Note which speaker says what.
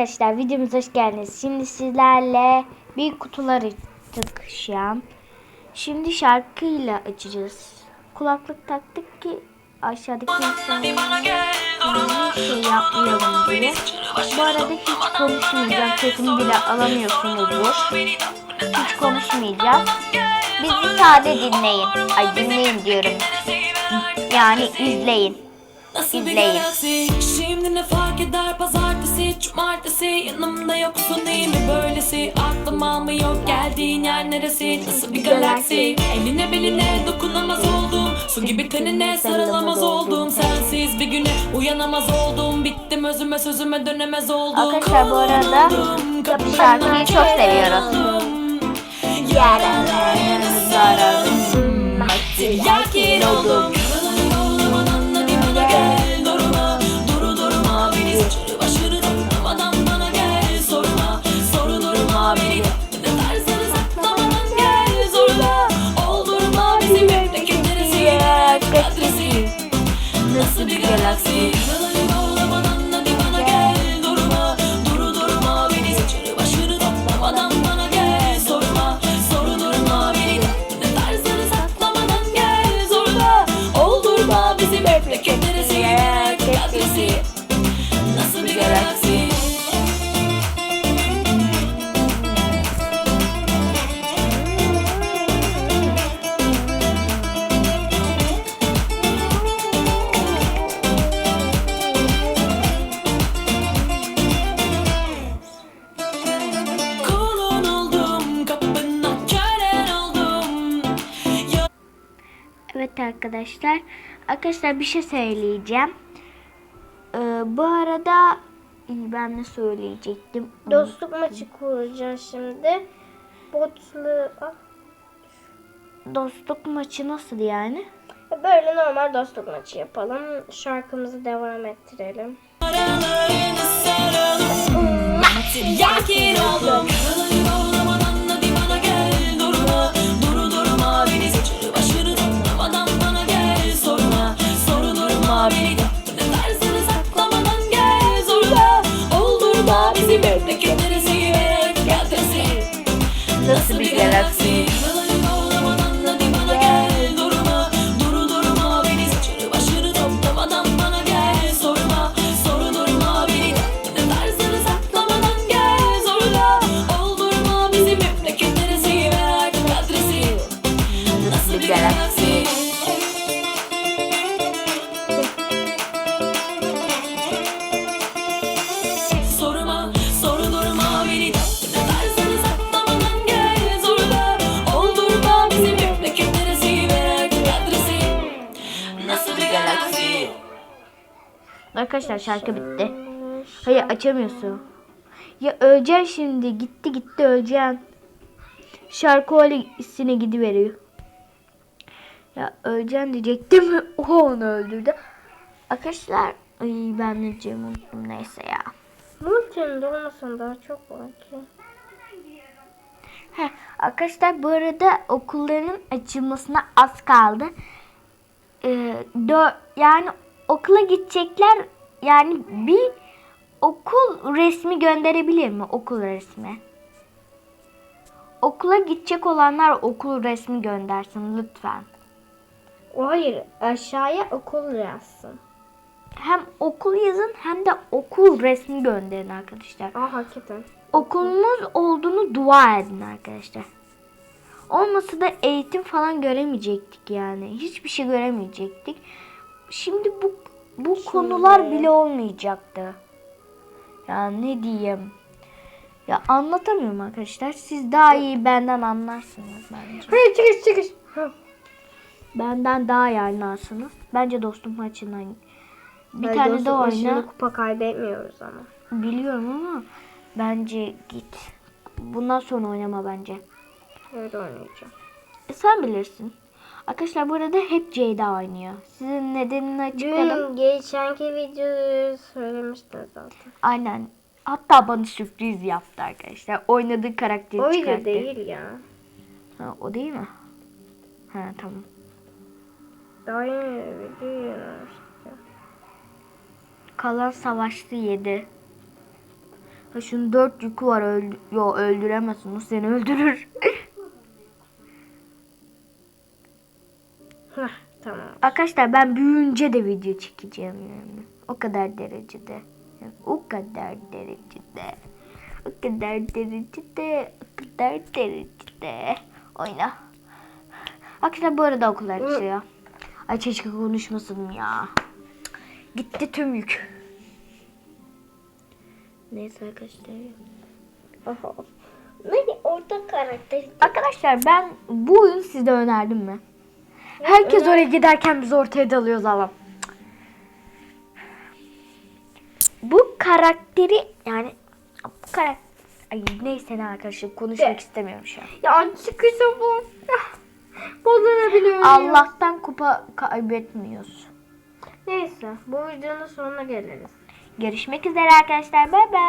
Speaker 1: Arkadaşlar videomuza hoş geldiniz. Şimdi sizlerle bir kutular açtık şu an. Şimdi şarkıyla açacağız. Kulaklık taktık ki aşağıdaki insanların şey yapmayalım diye. Bu arada hiç konuşmayacağım. Sesimi bile alamıyorsunuzdur. Hiç konuşmayacağız. Bizi sade dinleyin. Ay dinleyin diyorum. Yani izleyin.
Speaker 2: Nasıl bir galaksi? Şimdi ne fark eder? Pazartesi Cumartesi yanımda yoksun değil mi böylesi? Aklım almıyor geldiğin yer neresi? Nasıl bir galaksi? Eline beline dokunamaz oldum. Su gibi tenine sarılamaz oldum. Sensiz bir güne uyanamaz oldum. Bittim özüme sözüme dönemez oldum.
Speaker 1: Arkadaşlar bu arada bu şarkıyı çok seviyoruz.
Speaker 2: Yakin oldum Nasıl bir
Speaker 1: Evet arkadaşlar. Arkadaşlar bir şey söyleyeceğim. Ee, bu arada İyi, ben ne söyleyecektim?
Speaker 3: Dostluk maçı kuracağız şimdi. Botlu ah,
Speaker 1: Dostluk maçı nasıl yani?
Speaker 3: böyle normal dostluk maçı yapalım. Şarkımızı devam ettirelim.
Speaker 2: Aralarını saralım
Speaker 1: Arkadaşlar şarkı bitti. Hayır açamıyorsun. Ya öleceksin şimdi. Gitti gitti öleceksin. Şarkı öylesine gidiveriyor. Ya öleceksin diyecektim. O onu öldürdü. Arkadaşlar ay ben ne diyeceğimi unuttum neyse ya.
Speaker 3: Multinin olmasın daha çok var ki.
Speaker 1: Heh, arkadaşlar bu arada okulların açılmasına az kaldı. Ee, yani okula gidecekler yani bir okul resmi gönderebilir mi? Okul resmi. Okula gidecek olanlar okul resmi göndersin lütfen.
Speaker 3: O hayır aşağıya okul yazsın.
Speaker 1: Hem okul yazın hem de okul resmi gönderin arkadaşlar.
Speaker 3: Aa hakikaten.
Speaker 1: Okulunuz olduğunu dua edin arkadaşlar. Olmasa da eğitim falan göremeyecektik yani. Hiçbir şey göremeyecektik. Şimdi bu bu konular bile olmayacaktı. Ya ne diyeyim? Ya anlatamıyorum arkadaşlar. Siz daha iyi benden anlarsınız bence.
Speaker 3: Hayır çıkış çıkış.
Speaker 1: Benden daha iyi anlarsınız. Bence dostum maçından bir
Speaker 3: Hayır,
Speaker 1: tane de oyna.
Speaker 3: kupa kaybetmiyoruz ama.
Speaker 1: Biliyorum ama bence git. Bundan sonra oynama bence.
Speaker 3: Öyle oynayacağım.
Speaker 1: E, sen bilirsin. Arkadaşlar bu arada hep Ceyda oynuyor. Sizin nedenini açıkladım.
Speaker 3: Dün geçenki videoyu söylemiştin zaten.
Speaker 1: Aynen. Hatta bana sürpriz yaptı arkadaşlar. Oynadığı karakteri
Speaker 3: O video
Speaker 1: çıkarttı.
Speaker 3: değil ya.
Speaker 1: Ha, o değil mi? Ha tamam.
Speaker 3: Daha yeni video yayınlamıştık ya.
Speaker 1: Kalan savaştı yedi. Ha şunun dört yükü var. Öldü Yo öldüremezsin. O seni öldürür.
Speaker 3: Hah, tamam.
Speaker 1: Arkadaşlar ben büyüyünce de video çekeceğim yani. O kadar derecede. Yani o kadar derecede. O kadar derecede. O kadar derecede. Oyna. Arkadaşlar bu arada okullar açıyor. Ay keşke konuşmasın ya. Gitti tüm yük. Neyse arkadaşlar.
Speaker 3: Oho. Ne orta karakter.
Speaker 1: Arkadaşlar ben bu oyunu size önerdim mi? Herkes oraya giderken biz ortaya dalıyoruz ama. Bu karakteri yani bu karakter Ay neyse ne arkadaşlar konuşmak
Speaker 3: De.
Speaker 1: istemiyorum şu an.
Speaker 3: Ya çıkışa bu. Bozulabiliyor.
Speaker 1: Allah'tan kupa kaybetmiyoruz.
Speaker 3: Neyse bu videonun sonuna geliriz.
Speaker 1: Görüşmek üzere arkadaşlar. Bay bay.